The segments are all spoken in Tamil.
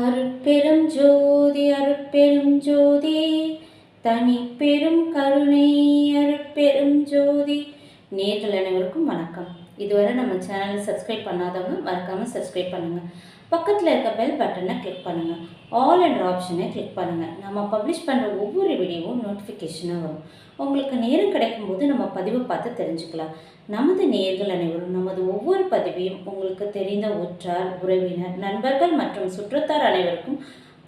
அருட்பெரும் ஜோதி அருட்பெரும் ஜோதி. தனி பெரும் கருணை அருட்பெரும் ஜோதி. நேர்கள் அனைவருக்கும் வணக்கம். இதுவரை நம்ம சேனலை சப்ஸ்கிரைப் பண்ணாதவங்க மறக்காமல் சப்ஸ்கிரைப் பண்ணுங்கள் பக்கத்தில் இருக்க பெல் பட்டனை கிளிக் பண்ணுங்கள் ஆல் என்ற ஆப்ஷனை கிளிக் பண்ணுங்கள் நம்ம பப்ளிஷ் பண்ணுற ஒவ்வொரு வீடியோவும் நோட்டிஃபிகேஷனாக வரும். உங்களுக்கு நேரம் கிடைக்கும்போது நம்ம பதிவை பார்த்து தெரிஞ்சுக்கலாம். நமது நேர்கள் அனைவரும் நமது ஒவ்வொரு பதிவையும் உங்களுக்கு தெரிந்த உற்றார் உறவினர் நண்பர்கள் மற்றும் சுற்றத்தார் அனைவருக்கும்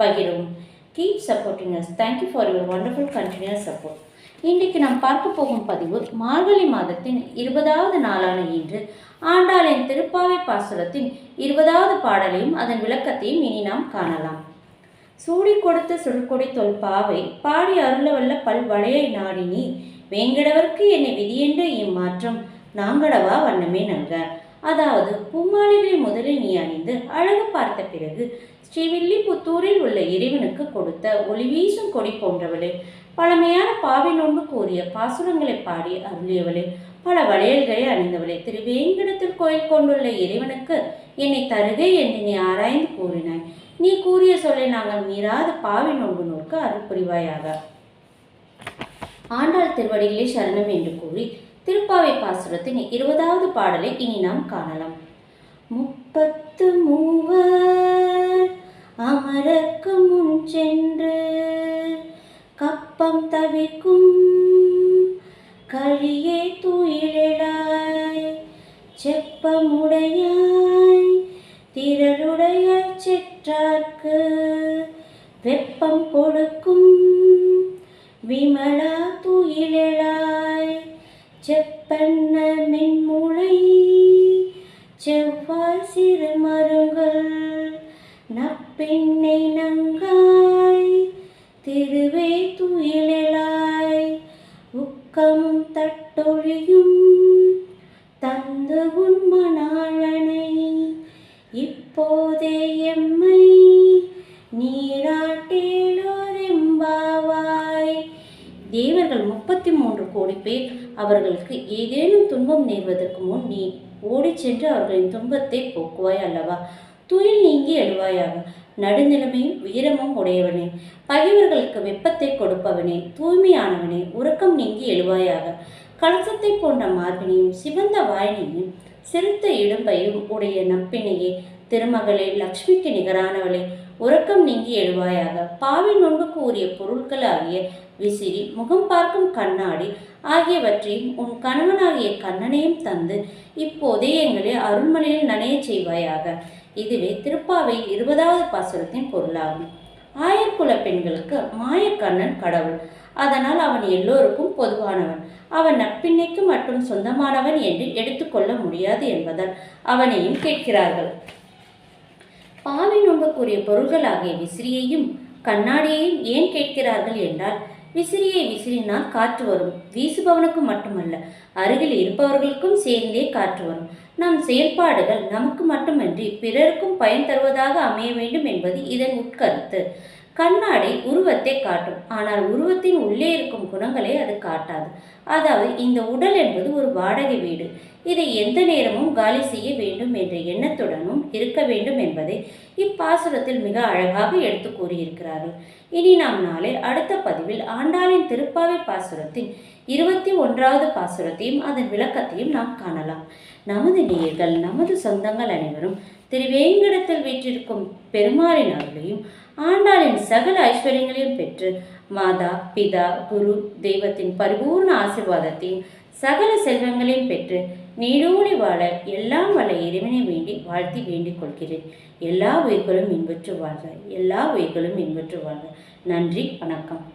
பகிரவும். Keep supporting us thank you for your wonderful continuous support இன்றைக்கு நாம் பார்க்க போகும் பதிவு மார்கழி மாதத்தின் இருபதாவது நாளான இன்று ஆண்டாளின் திருப்பாவை பாசுரத்தின் இருபதாவது பாடலையும் அதன் விளக்கத்தையும் இனி நாம் காணலாம். சூடி கொடுத்த சுடுகொடி தொல்பாவை பாடி அருளவல்ல பல் வளையை நாடினி வேங்கடவர்க்கு என்னை விதியென்று இம்மாற்றம். நாங்கடவா வண்ணமே நல்க. அதாவது பூமாலைகளை முதலில் நீ அணிந்து அழகு பார்த்த பிறகு ஸ்ரீவில்லிபுத்தூரில் உள்ள இறைவனுக்கு கொடுத்த ஒளி வீசும் கொடி போன்றவளே பழமையான பாவை நோன்பு கூறிய பாசுரங்களை பாடி அருளியவளே பல வளையல்களை அணிந்தவளே திருவேங்கடத்தில் கோயில் கொண்டுள்ள இறைவனுக்கு என்னை தருகை என்று நீ ஆராய்ந்து கூறினாய். நீ கூறிய சொல்லை நாங்கள் மீறாத பாவி நோன்பு நோக்கு அருள் புரிவாயாக. ஆண்டாள் திருவடிகளே சரணம் என்று கூறி திருப்பாவை பாசுரத்தின் இருபதாவது பாடலை இனி நாம் காணலாம். முப்பத்து மூவர் அமரக்கு முன் சென்று கப்பம் தவிக்கும் கழியே துயிலாய் செப்பமுடையாய் திரளுடைய செற்றார்க்கு வெப்பம் கொடுக்கும் விமலா துயிலாய் செப்பண்ண மென்முளை செவ்வாய் சிறு மருங்கள் நப்பெண்ணை நங்காய். திருவே துயிலாய் உக்கம் தட்டொழியும் தந்து உன் தேவர்கள் முப்பத்தி மூன்று கோடி பேர் அவர்களுக்கு ஏதேனும் துன்பம் நேர்வதற்கு முன் நீ ஓடிச் சென்று அவர்களின் துன்பத்தை போக்குவாய் அல்லவா? துயில் நீங்கி எழுவாயாக. நடுநிலைமையும் வீரமும் உடையவனே. பகைவர்களுக்கு வெப்பத்தை கொடுப்பவனே. தூய்மையானவனே. உறக்கம் நீங்கி எழுவாயாக. கலசத்தை போன்ற மார்பினையும் சிவந்த வாயினையும் சிறுத்த இடும்பையும் உடைய நப்பினையே திருமகளே லக்ஷ்மிக்கு நிகரானவளே. உறக்கம் நீங்கி எழுவாயாக. பாவி நுண்புக்கு உரிய பொருட்களாகிய விசிறி முகம் பார்க்கும் கண்ணாடி ஆகியவற்றையும் உன் கணவனாகிய கண்ணனையும் தந்து இப்போதே எங்களை அருள்மலையில் நனையச் செய்வாயாக. இதுவே திருப்பாவை இருபதாவது பாசுரத்தின் பொருளாகும். ஆயர்குல பெண்களுக்கு மாயக்கண்ணன் கடவுள். அதனால் அவன் எல்லோருக்கும் பொதுவானவன். அவன் நட்பின்னைக்கு மட்டும் சொந்தமானவன் என்று எடுத்துக்கொள்ள முடியாது என்பதால் அவனையும் கேட்கிறார்கள். பாலை நோம்புக்குரிய பொருள்களாகிய விசிறியையும் கண்ணாடியையும் ஏன் கேட்கிறார்கள் என்றால் விசிறியை விசிறினால் காற்று வரும். வீசுபவனுக்கு மட்டுமல்ல அருகில் இருப்பவர்களுக்கும் சேர்ந்தே காற்று வரும். நம் செயல்பாடுகள் நமக்கு மட்டுமன்றி பிறருக்கும் பயன் தருவதாக அமைய வேண்டும் என்பது இதன் உட்கருத்து. கண்ணாடி உருவத்தை காட்டும். ஆனால் உருவத்தின் உள்ளே இருக்கும் குணங்களை அது காட்டாது. அதாவது இந்த உடல் என்பது ஒரு வாடகை வீடு. இதை எந்த நேரமும் காலி செய்ய வேண்டும் என்ற எண்ணத்துடனும் இருக்க வேண்டும் என்பதை இப்பாசுரத்தில் மிக அழகாக எடுத்து கூறியிருக்கிறார்கள். இனி நாம் நாளை அடுத்த பதிவில் ஆண்டாளின் திருப்பாவை பாசுரத்தின் இருபத்தி ஒன்றாவது பாசுரத்தையும் அதன் விளக்கத்தையும் நாம் காணலாம். நமது நேயர்கள் நமது சொந்தங்கள் அனைவரும் திருவேங்கடத்தில் வீற்றிருக்கும் பெருமாளின் அருளையும் ஆண்டாளின் சகல ஐஸ்வர்யங்களையும் பெற்று மாதா பிதா குரு தெய்வத்தின் பரிபூர்ண ஆசிர்வாதத்தையும் சகல செல்வங்களையும் பெற்று நீடோடி வாழ எல்லாம் வல்ல இறைவனை வேண்டி வாழ்த்தி வேண்டிக் கொள்கிறேன். எல்லா உயிர்களும் இன்பற்று வாழ்க. எல்லா உயிர்களும் இன்பற்று வாழ்க. நன்றி. வணக்கம்.